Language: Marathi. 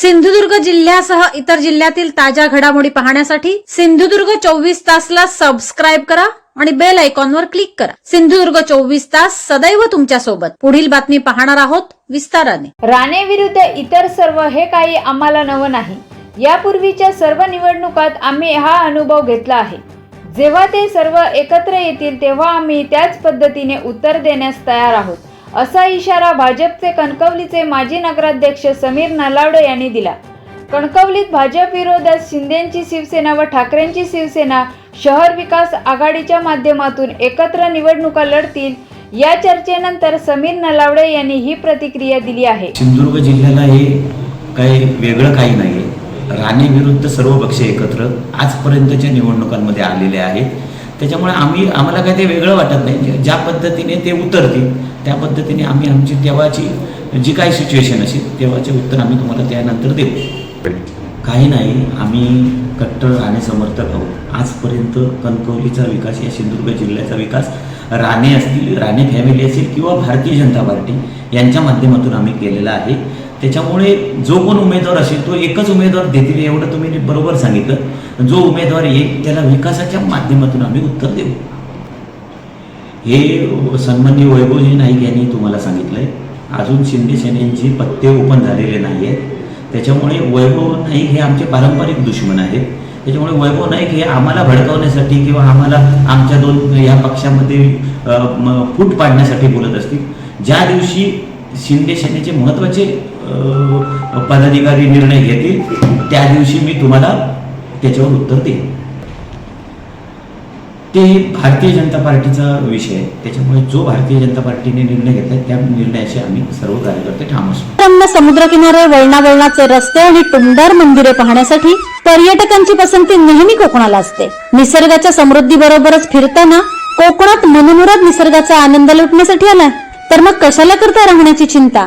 सिंधुदुर्ग जिल्ह्यासह इतर जिल्ह्यातील ताज्या घडामोडी पाहण्यासाठी सिंधुदुर्ग चोवीस तासला सबस्क्राईब करा आणि बेल आयकॉनवर क्लिक करा. सिंधुदुर्ग चोवीस तास सदैव तुमच्यासोबत. पुढील बातमी पाहणार आहोत विस्ताराने. राणे विरुद्ध इतर सर्व हे काही आम्हाला नवं नाही. यापूर्वीच्या सर्व निवडणुकात आम्ही हा अनुभव घेतला आहे. जेव्हा ते सर्व एकत्र येतील तेव्हा आम्ही त्याच पद्धतीने उत्तर देण्यास तयार आहोत. असा इशारा भाजपचे कणकवलीचे माजी नगराध्यक्ष समीर नलावडे यांनी दिला. कणकवलीत भाजप विरोधात शिंदेची शिवसेना व ठाकरेंची शिवसेना शहर विकास आघाडीच्या माध्यमातून एकत्र निवडणुका लढतील या चर्चेनंतर समीर नलावडे यांनी ही प्रतिक्रिया दिली आहे. सिंधुदुर्ग जिल्ह्याला हे काही वेगळं काही नाही राणे विरुद्ध सर्व पक्ष एकत्र आजपर्यंतच्या निवडणुकांमध्ये आलेले आहेत. त्याच्यामुळे आम्ही आम्हाला काही ते वेगळं वाटत नाही. ज्या पद्धतीने ते उतरतील त्या पद्धतीने आम्ही आमची देवाची जी काही सिच्युएशन असेल तेव्हाचे उत्तर आम्ही तुम्हाला त्यानंतर देऊ. काही नाही आम्ही कट्टर राणे समर्थक आहोत. आजपर्यंत कणकवलीचा विकास या सिंधुदुर्ग जिल्ह्याचा विकास राणे असतील राणे फॅमिली असेल किंवा भारतीय जनता पार्टी यांच्या माध्यमातून आम्ही केलेला आहे. त्याच्यामुळे जो कोण उमेदवार असेल तो एकच उमेदवार देतील एवढं तुम्ही बरोबर सांगितलं. जो उमेदवार येईल त्याला विकासाच्या माध्यमातून आम्ही उत्तर देऊ. हे सन्मान्य वैभवजी नाईक यांनी तुम्हाला सांगितलं आहे अजून शिंदे सेनेचे पत्ते ओपन झालेले नाही आहेत त्याच्यामुळे वैभव नाईक हे आमचे पारंपरिक दुश्मन आहेत. त्याच्यामुळे वैभव नाईक हे आम्हाला भडकवण्यासाठी किंवा आम्हाला आमच्या दोन या पक्षामध्ये फूट पाडण्यासाठी बोलत असतील. ज्या दिवशी शिंदे सेनेचे महत्त्वाचे पदाधिकारी निर्णय घेतील त्या दिवशी मी तुम्हाला त्याच्यावर उत्तर देईन. ते भारतीय जनता पार्टीचा विषय आहे. त्याच्यामुळे जो भारतीय जनता पार्टीने निर्णय घेतला त्या निर्णयाशी आम्ही सर्व कार्यकर्ते ठाम असू रम्य समुद्रकिनारे वळणावळणाचे रस्ते आणि टुमदार मंदिरे पाहण्यासाठी पर्यटकांची पसंती नेहमी कोकणाला असते. निसर्गाच्या समृद्धी बरोबरच फिरताना कोकणात मनमुराद निसर्गाचा आनंद लुटण्यासाठी आलाय. तर मग कशाला करता राहण्याची चिंता?